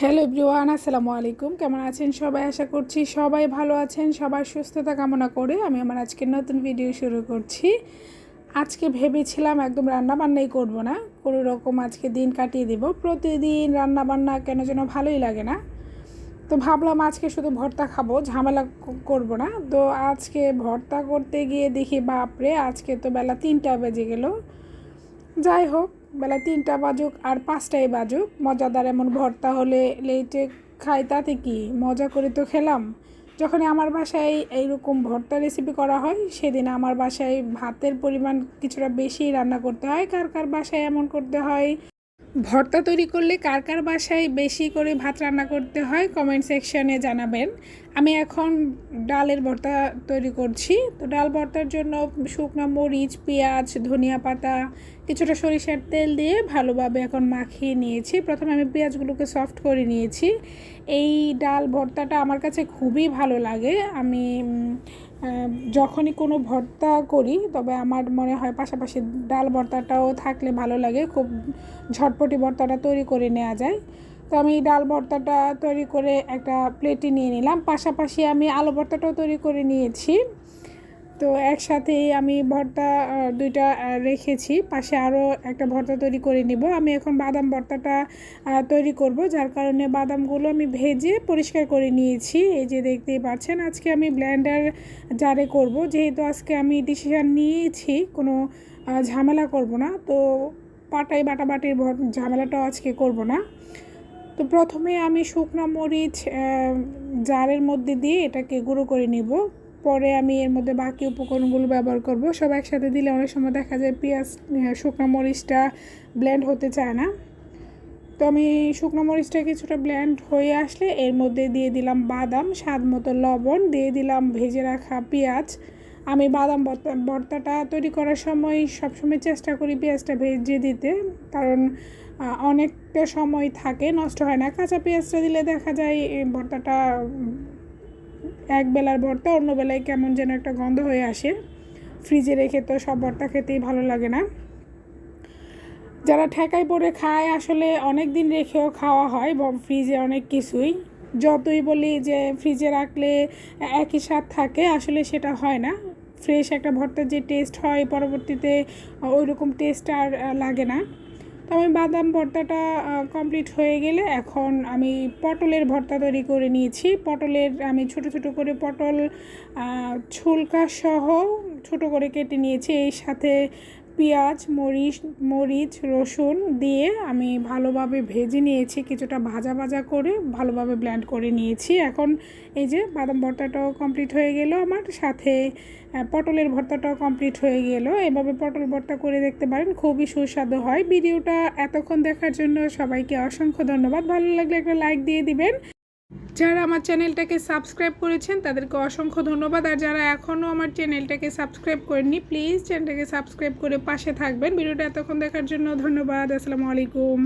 Hello everyone, আসসালামু আলাইকুম। কেমন আছেন সবাই? আশা করছি সবাই ভালো আছেন। সবার সুস্থতা কামনা করে আমি আমার আজকের নতুন ভিডিও শুরু করছি। আজকে ভেবেছিলাম একদম রান্না বান্নাই করব না। কোনো রকম আজকে দিন কাটিয়ে দেব। প্রতিদিন রান্না বান্না কেন যেন ভালোই লাগে না। তো ভাবলাম আজকে শুধু ভর্তা খাব, ঝামেলা করব না। তো আজকে ভর্তা করতে গিয়ে দেখি, বাপরে, আজকে তো বেলা তিনটা বেজে গেল। যাই হোক বেলা তিনটা বাজুক আর পাঁচটায় বাজুক। মজাদার এমন ভর্তা হলে লেটে খাই তাতে কি মজা করে তো খেলাম। যখন আমার বাসায় এইরকম ভর্তা রেসিপি করা হয়, সেদিন আমার বাসায় ভাতের পরিমাণ কিছুটা বেশি রান্না করতে হয়। কার কার বাসায় এমন করতে হয়? ভর্তা তৈরি করলে কার কার বাসায় বেশি করে ভাত রান্না করতে হয় কমেন্ট সেকশনে জানাবেন। আমি এখন ডালের ভর্তা তৈরি করছি। তো ডাল ভর্তার জন্য শুকনো মরিচ, পেঁয়াজ, ধনিয়া পাতা, কিছুটা সরিষার তেল দিয়ে ভালোভাবে এখন মাখিয়ে নিয়েছি। প্রথমে আমি পেঁয়াজগুলোকে সফট করে নিয়েছি। এই ডাল ভর্তাটা আমার কাছে খুবই ভালো লাগে। আমি যখনই কোনো ভর্তা করি, তবে আমার মনে হয় পাশাপাশি ডাল ভর্তাটাও থাকলে ভালো লাগে। খুব ঝটপটি ভর্তাটা তৈরি করে নেওয়া যায়। তো আমি ডাল ভর্তাটা তৈরি করে একটা প্লেটে নিয়ে নিলাম। পাশাপাশি আমি আলু ভর্তাটাও তৈরি করে নিয়েছি। তো একসাথেই আমি ভর্তা দুইটা রেখেছি। পাশে আরও একটা ভর্তা তৈরি করে নিব। আমি এখন বাদাম ভর্তাটা তৈরি করব, যার কারণে বাদামগুলো আমি ভেজে পরিষ্কার করে নিয়েছি। এই যে দেখতেই পাচ্ছেন, আজকে আমি ব্ল্যান্ডার জারে করব। যেহেতু আজকে আমি ডিসিশান নিয়েছি, কোনো ঝামেলা করব না। তো পাটাই বাটাবাটির ঝামেলাটাও আজকে করব না। তো প্রথমে আমি শুকনো মরিচ জারের মধ্যে দিয়ে এটাকে গুঁড়ো করে নিব। পরে আমি এর মধ্যে বাকি উপকরণগুলো ব্যবহার করব। সব একসাথে দিলে অনেক সময় দেখা যায় পেঁয়াজ শুকনো মরিচটা ব্লেন্ড হতে চায় না। তো আমি শুকনো মরিচটা কিছুটা ব্লেন্ড হয়ে আসলে এর মধ্যে দিয়ে দিলাম বাদাম, স্বাদ মতো লবণ, দিয়ে দিলাম ভেজে রাখা পেঁয়াজ। আমি বাদাম ভর্তা ভর্তাটা তৈরি করার সময় সবসময় চেষ্টা করি পেঁয়াজটা ভেজে দিতে, কারণ অনেকটা সময় থাকে, নষ্ট হয় না। কাঁচা পেঁয়াজটা দিলে দেখা যায় ভর্তাটা এক বেলার ভর্তা, অন্য বেলায় কেমন যেন একটা গন্ধ হয়ে আসে। ফ্রিজে রেখে তো সব ভর্তা খেতেই ভালো লাগে না। যারা ঠেকায় পরে খায়, আসলে অনেক দিন রেখেও খাওয়া হয় ফ্রিজে অনেক কিছুই। যতই বলি যে ফ্রিজে রাখলে একই স্বাদ থাকে, আসলে সেটা হয় না। ফ্রেশ একটা ভর্তার যে টেস্ট হয়, পরবর্তীতে ওই রকম টেস্ট আর লাগে না। তো আমি বাদাম ভর্তাটা কমপ্লিট হয়ে গেলে এখন আমি পটলের ভর্তা তৈরি করে নিয়েছি। পটলের আমি ছোট ছোট করে পটল ছুলকা সহ ছোট করে কেটে নিয়েছি। এই সাথে পেঁয়াজ, মরিচ মরিচ, রসুন দিয়ে আমি ভালোভাবে ভেজে নিয়েছি, কিছুটা ভাজা ভাজা করে ভালোভাবে ব্ল্যান্ড করে নিয়েছি। এখন এই যে বাদাম ভর্তাটাও কমপ্লিট হয়ে গেল আমার, সাথে পটলের ভর্তাটাও কমপ্লিট হয়ে গেল। এভাবে পটল ভর্তা করে দেখতে পারেন, খুবই সুস্বাদু হয়। ভিডিওটা এতক্ষণ দেখার জন্য সবাইকে অসংখ্য ধন্যবাদ। ভালো লাগলে একটা লাইক দিয়ে দিবেন। যারা আমার চ্যানেলটাকে সাবস্ক্রাইব করেছেন, তাদেরকে অসংখ্য ধন্যবাদ। আর যারা এখনও আমার চ্যানেলটাকে সাবস্ক্রাইব করেননি, প্লিজ চ্যানেলটাকে সাবস্ক্রাইব করে পাশে থাকবেন। ভিডিওটা এতক্ষণ দেখার জন্য ধন্যবাদ। আসসালামু আলাইকুম।